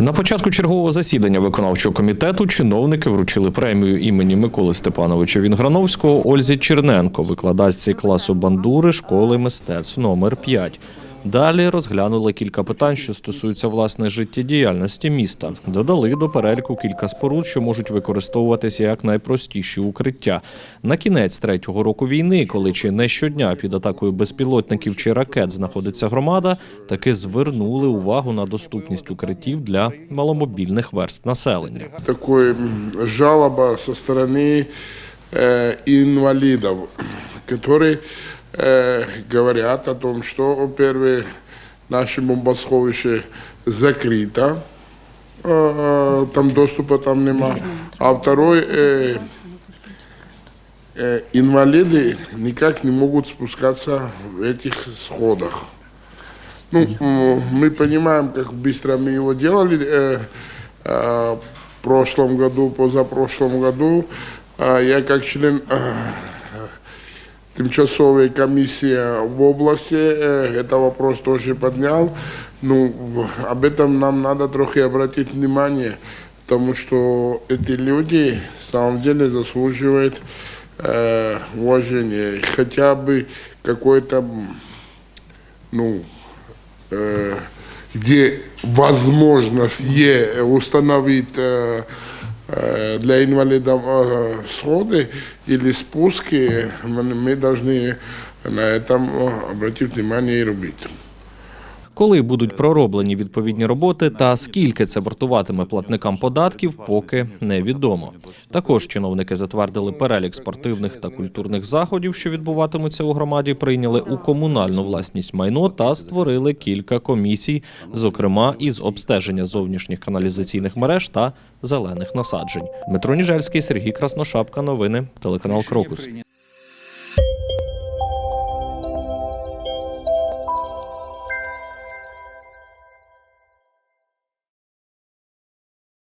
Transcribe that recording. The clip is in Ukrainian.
На початку чергового засідання виконавчого комітету чиновники вручили премію імені Миколи Степановича Вінграновського Ользі Черненко, викладачці класу бандури школи мистецтв номер 5. Далі розглянули кілька питань, що стосуються власне життєдіяльності міста. Додали до переліку кілька споруд, що можуть використовуватися як найпростіші укриття. На кінець третього року війни, коли чи не щодня під атакою безпілотників чи ракет знаходиться громада, таки звернули увагу на доступність укриттів для маломобільних верств населення. такой м, жалоба со стороны э, инвалидов, которые э, говорят о том, что, во-первых, наше бомбосховище закрыто, э, там доступа там нема, а второй, э, э, инвалиды никак не могут спускаться в этих сходах. Ну, мы понимаем, как быстро мы его делали э, э, в прошлом году, позапрошлом году. А Я как член э, тимчасовой комиссии в области э, это вопрос тоже поднял. Ну, об этом нам надо трохи обратить внимание, потому что эти люди в самом деле заслуживают э, уважения. Хотя бы какой-то ну, э, где возможность е установить э, для инвалидов э, сходы или спуски, мы мы должны на этом э, обратить внимание и рубить. Коли будуть пророблені відповідні роботи та скільки це вартуватиме платникам податків, поки невідомо. Також чиновники затвердили перелік спортивних та культурних заходів, що відбуватимуться у громаді, прийняли у комунальну власність майно та створили кілька комісій, зокрема із обстеження зовнішніх каналізаційних мереж та зелених насаджень. Дмитро Ніжельський, Сергій Красношапка. Новини телеканал Крокус.